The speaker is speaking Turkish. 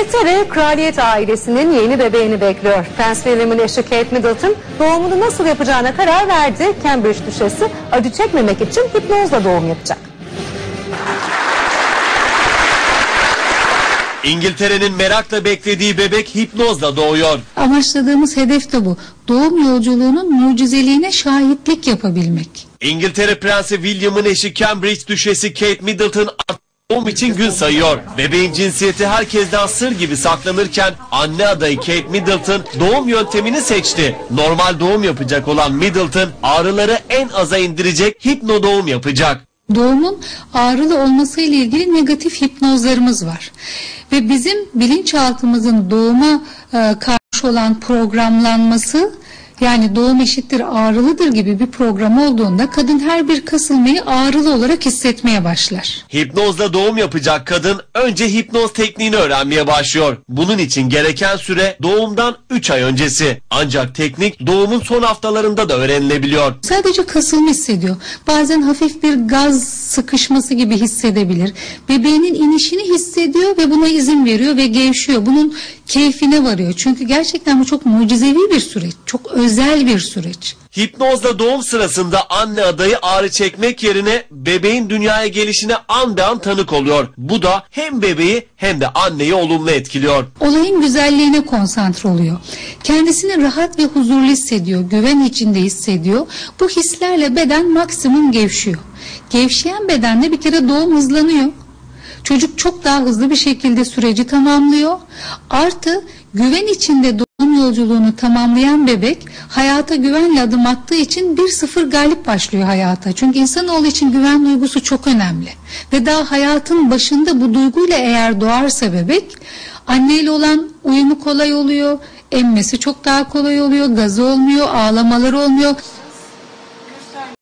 İngiltere kraliyet ailesinin yeni bebeğini bekliyor. Prens William'ın eşi Kate Middleton doğumunu nasıl yapacağına karar verdi. Cambridge düşesi acı çekmemek için hipnozla doğum yapacak. İngiltere'nin merakla beklediği bebek hipnozla doğuyor. Amaçladığımız hedef de bu. Doğum yolculuğunun mucizeliğine şahitlik yapabilmek. İngiltere Prensi William'ın eşi Cambridge Düşesi Kate Middleton artık doğum için gün sayıyor. Bebeğin cinsiyeti herkesten sır gibi saklanırken anne adayı Kate Middleton doğum yöntemini seçti. Normal doğum yapacak olan Middleton ağrıları en aza indirecek hipno doğum yapacak. Doğumun ağrılı olması ile ilgili negatif hipnozlarımız var. Ve bizim bilinçaltımızın doğuma e, karşı olan programlanması yani doğum eşittir ağrılıdır gibi bir program olduğunda kadın her bir kasılmayı ağrılı olarak hissetmeye başlar. Hipnozla doğum yapacak kadın önce hipnoz tekniğini öğrenmeye başlıyor. Bunun için gereken süre doğumdan 3 ay öncesi. Ancak teknik doğumun son haftalarında da öğrenilebiliyor. Sadece kasılma hissediyor. Bazen hafif bir gaz sıkışması gibi hissedebilir. Bebeğinin inişini hissediyor ve buna izin veriyor ve gevşiyor. Bunun keyfine varıyor. Çünkü gerçekten bu çok mucizevi bir süreç. Çok özel bir süreç. Hipnozla doğum sırasında anne adayı ağrı çekmek yerine bebeğin dünyaya gelişine an be an tanık oluyor. Bu da hem bebeği hem de anneyi olumlu etkiliyor. Olayın güzelliğine konsantre oluyor. Kendisini rahat ve huzurlu hissediyor. Güven içinde hissediyor. Bu hislerle beden maksimum gevşiyor. Gevşeyen bedenle bir kere doğum hızlanıyor. Çocuk çok daha hızlı bir şekilde süreci tamamlıyor. Artı güven içinde doğum yolculuğunu tamamlayan bebek hayata güvenle adım attığı için 1-0 galip başlıyor hayata. Çünkü insanoğlu için güven duygusu çok önemli. Ve daha hayatın başında bu duyguyla eğer doğarsa bebek anneyle olan uyumu kolay oluyor. Emmesi çok daha kolay oluyor, gazı olmuyor, ağlamaları olmuyor.